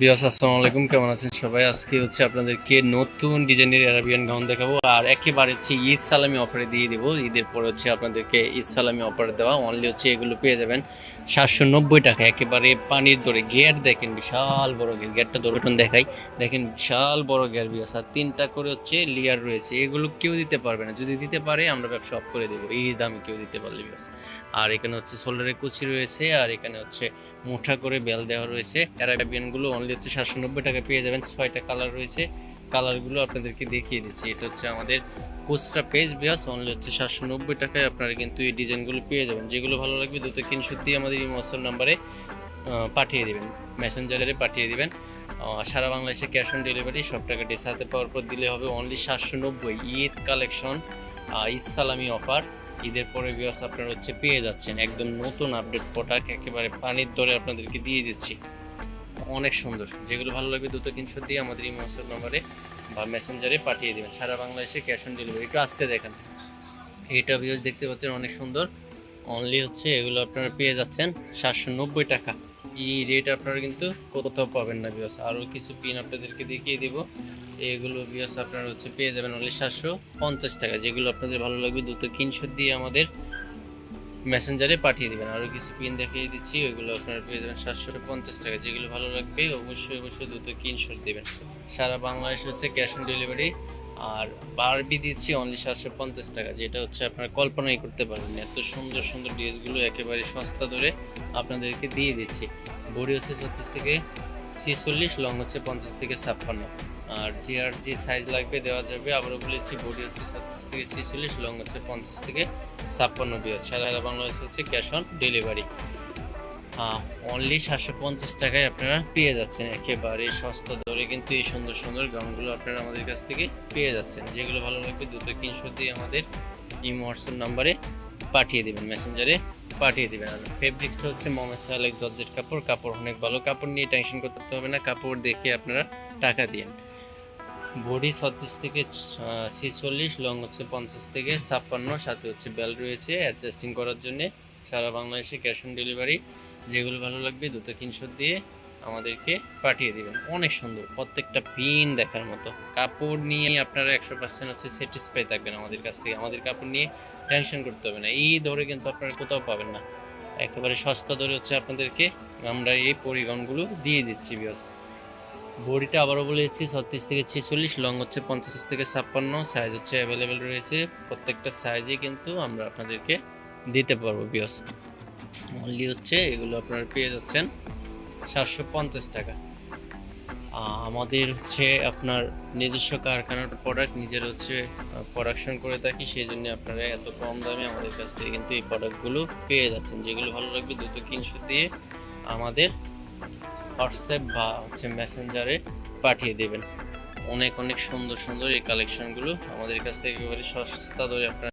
বিয়াস আসসালামু আলাইকুম, কেমন আছেন সবাই? আজকে হচ্ছে আপনাদেরকে নতুন ডিজাইনের অ্যারাবিয়ান গাউন দেখাবো আর একেবারে হচ্ছে ঈদ সালামি অফারে দিয়ে দিব। ঈদের পরে হচ্ছে আপনাদেরকে ঈদ সালামি অফারে দেওয়া। অনলি হচ্ছে এগুলো পেয়ে যাবেন সাতশো নব্বই টাকা। একেবারে পানির দরে গেট দেখেন, বিশাল বড় গেট গেটটা দরটন দেখাই। দেখেন, বিশাল বড় গেট বিয়াস আর তিনটা করে হচ্ছে লিয়ার রয়েছে। এগুলো কেউ দিতে পারবে না। যদি দিতে পারে, আমরা ব্যবসা অফ করে দেবো। এই দামে কেউ দিতে পারলে বিয়াস আর এখানে হচ্ছে সোল্ডারের কুচি রয়েছে। আর এখানে হচ্ছে মোটা করে বেল দেওয়া রয়েছে। অ্যারাবিয়ানগুলো অনলি হচ্ছে সাতশো নব্বই টাকা পেয়ে যাবেন। ছয়টা কালার রয়েছে। কালারগুলো আপনাদেরকে দেখিয়ে দিচ্ছি। এটা হচ্ছে আমাদের কোচরা পেজ বিয়াস অনলি হচ্ছে সাতশো নব্বই টাকায় আপনারা কিন্তু এই ডিজাইনগুলো পেয়ে যাবেন। যেগুলো ভালো লাগবে দুটো কিনশো দিয়ে আমাদের এই হোয়াটসঅ্যাপ নাম্বারে পাঠিয়ে দেবেন। মেসেঞ্জারে পাঠিয়ে দেবেন। সারা বাংলাদেশে ক্যাশ অন ডেলিভারি সব টাকা ডিস হাতে পাওয়ার পর দিলে হবে অনলি সাতশো নব্বই। ঈদ কালেকশন ঈদ সালামি অফার ঈদের পরে বিয়াস আপনারা হচ্ছে পেয়ে যাচ্ছেন। একদম নতুন আপডেট প্রোডাক্ট একেবারে পানির দরে আপনাদেরকে দিয়ে দিচ্ছি। অনেক সুন্দর। যেগুলো ভালো লাগবে দ্রুত তিনশো দিয়ে আমাদের এই হোয়াটসঅ্যাপ নাম্বারে বা মেসেঞ্জারে পাঠিয়ে দেবেন। সারা বাংলাদেশে ক্যাশ অন ডেলিভারি একটু আসতে দেখেন। এইটা ভিউজ দেখতে পাচ্ছেন, অনেক সুন্দর। অনলি হচ্ছে এগুলো আপনারা পেয়ে যাচ্ছেন সাতশো নব্বই টাকা। এই রেট আপনারা কিন্তু কোথাও পাবেন না বিয়াস আরও কিছু পিন আপনাদেরকে দেখিয়ে দিব। এগুলো বিয়াস আপনারা হচ্ছে পেয়ে যাবেন অনলি সাতশো পঞ্চাশ টাকা। যেগুলো আপনাদের ভালো লাগবে, দ্রুত কিনশো দিয়ে আমাদের মেসেঞ্জারে পাঠিয়ে দেবেন। আরও কিছু পিন দেখিয়ে দিচ্ছি, ওইগুলো আপনারা পেয়ে যাবেন সাতশো পঞ্চাশ টাকা। যেগুলো ভালো লাগবে, অবশ্যই অবশ্যই দ্রুত কিনশোর দেবেন। সারা বাংলাদেশ হচ্ছে ক্যাশ অন ডেলিভারি আর বারবি দিচ্ছি অনলি সাতশো পঞ্চাশ টাকা, যেটা হচ্ছে আপনারা কল্পনাই করতে পারবেন এত সুন্দর সুন্দর ড্রেসগুলো একেবারে সস্তা ধরে আপনাদেরকে দিয়ে দিচ্ছি। বড়ি হচ্ছে ছত্রিশ থেকে ছিচল্লিশ লং হচ্ছে পঞ্চাশ থেকে ছাপ্পান্ন। আর যে আর যে সাইজ লাগবে দেওয়া যাবে আবারও বলেছি বডি হচ্ছে ছত্রিশ থেকে ছেচল্লিশ লং হচ্ছে পঞ্চাশ থেকে ছাপ্পান্ন বিয়াস সারা বাংলাদেশ হচ্ছে ক্যাশ অন ডেলিভারি অনলি সাতশো পঞ্চাশ টাকায় আপনারা পেয়ে যাচ্ছেন। একেবারে সস্তা দরে কিন্তু এই সুন্দর সুন্দর গাউনগুলো আপনারা আমাদের কাছ থেকে পেয়ে যাচ্ছেন। যেগুলো ভালো লাগবে দ্রুত তিনশো দিয়ে আমাদের ইমো হোয়াটসঅ্যাপ নাম্বারে পাঠিয়ে দেবেন মেসেঞ্জারে পাঠিয়ে দেবেন। আর ফেব্রিক্সটা হচ্ছে মোহাম্মদ সালেক জর্জেট কাপড়। কাপড় অনেক ভালো। কাপড় নিয়ে টেনশন করতে হবে না। কাপড় দেখে আপনারা টাকা দিন বডি ছত্রিশ থেকে ছিচল্লিশ, লং হচ্ছে পঞ্চাশ থেকে ছাপ্পান্ন, সাথে হচ্ছে বেল রয়েছে অ্যাডজাস্টিং করার জন্য সারা বাংলাদেশে ক্যাশ অন ডেলিভারি যেগুলো ভালো লাগবে দুটো তিনশো দিয়ে আমাদেরকে পাঠিয়ে দিবেন। অনেক সুন্দর, প্রত্যেকটা পিন দেখার মতো। কাপড় নিয়ে আপনারা একশো পার্সেন্ট হচ্ছে স্যাটিসফাই থাকবেন আমাদের কাছ থেকে। আমাদের কাপড় নিয়ে টেনশন করতে হবে না। এই দরে কিন্তু আপনারা কোথাও পাবেন না। একেবারে সস্তা দরে হচ্ছে আপনাদেরকে আমরা এই পরিগণগুলো দিয়ে দিচ্ছি বিয়স বডিটা আবারও বলে দিচ্ছি, ছত্রিশ থেকে ছেচল্লিশ, লং হচ্ছে পঞ্চাশ থেকে ছাপ্পান্ন সাইজ হচ্ছে অ্যাভেলেবেল রয়েছে। প্রত্যেকটা সাইজে কিন্তু আমরা আপনাদেরকে দিতে পারব বিয়স অনলি হচ্ছে এগুলো আপনারা পেয়ে যাচ্ছেন সাতশো পঞ্চাশ টাকা। আমাদের হচ্ছে আপনার নিজস্ব কারখানার প্রোডাক্ট নিজের হচ্ছে প্রোডাকশন করে থাকি সেই জন্য আপনারা এত কম দামে আমাদের কাছ থেকে কিন্তু এই প্রোডাক্টগুলো পেয়ে যাচ্ছেন। যেগুলো ভালো লাগবে দ্রুত কিনশো দিয়ে আমাদের হোয়াটসঅ্যাপ বা হচ্ছে মেসেঞ্জারে পাঠিয়ে দেবেন। অনেক অনেক সুন্দর সুন্দর এই কালেকশনগুলো আমাদের কাছ থেকে একেবারে সস্তা ধরে আপনারা